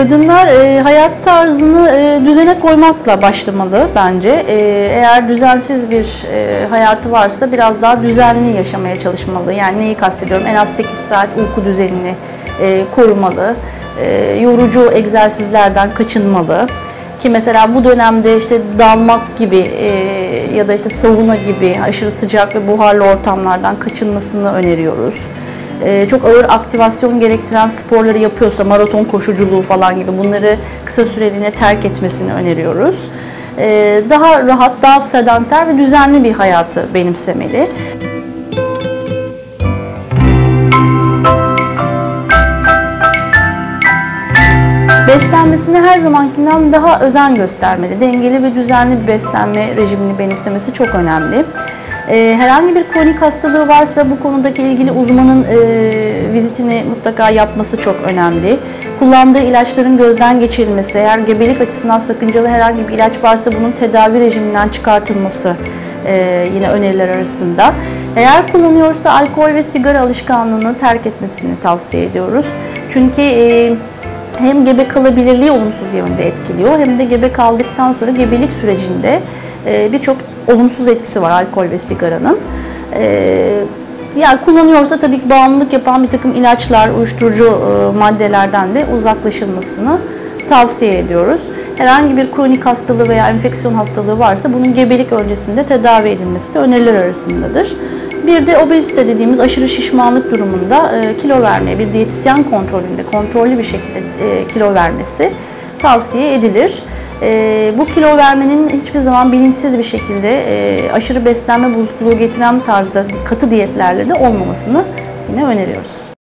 Kadınlar e, hayat tarzını e, düzene koymakla başlamalı bence. E, eğer düzensiz bir e, hayatı varsa biraz daha düzenli yaşamaya çalışmalı. Yani neyi kastediyorum? En az 8 saat uyku düzenini e, korumalı. E, yorucu egzersizlerden kaçınmalı. Ki mesela bu dönemde işte dalmak gibi e, ya da işte sauna gibi aşırı sıcak ve buharlı ortamlardan kaçınmasını öneriyoruz. E, çok ağır aktivasyon gerektiren sporları yapıyorsa maraton koşuculuğu falan gibi bunları kısa süreliğine terk etmesini öneriyoruz. E, daha rahat, daha sedanter ve düzenli bir hayatı benimsemeli. Beslenmesine her zamankinden daha özen göstermeli. Dengeli ve düzenli bir beslenme rejimini benimsemesi çok önemli. Ee, herhangi bir kronik hastalığı varsa bu konudaki ilgili uzmanın e, vizitini mutlaka yapması çok önemli. Kullandığı ilaçların gözden geçirilmesi, eğer gebelik açısından sakıncalı herhangi bir ilaç varsa bunun tedavi rejiminden çıkartılması e, yine öneriler arasında. Eğer kullanıyorsa alkol ve sigara alışkanlığını terk etmesini tavsiye ediyoruz. Çünkü e, hem gebe kalabilirliği olumsuz yönde etkiliyor hem de gebe kaldıktan sonra gebelik sürecinde e, birçok olumsuz etkisi var alkol ve sigaranın. E, yani kullanıyorsa tabii ki bağımlılık yapan bir takım ilaçlar, uyuşturucu e, maddelerden de uzaklaşılmasını tavsiye ediyoruz. Herhangi bir kronik hastalığı veya enfeksiyon hastalığı varsa bunun gebelik öncesinde tedavi edilmesi de öneriler arasındadır. Bir de obezite dediğimiz aşırı şişmanlık durumunda e, kilo vermeye, bir diyetisyen kontrolünde kontrollü bir şekilde e, kilo vermesi tavsiye edilir. E, bu kilo vermenin hiçbir zaman bilinçsiz bir şekilde aşırı beslenme bozukluğu getiren tarzda katı diyetlerle de olmamasını yine öneriyoruz.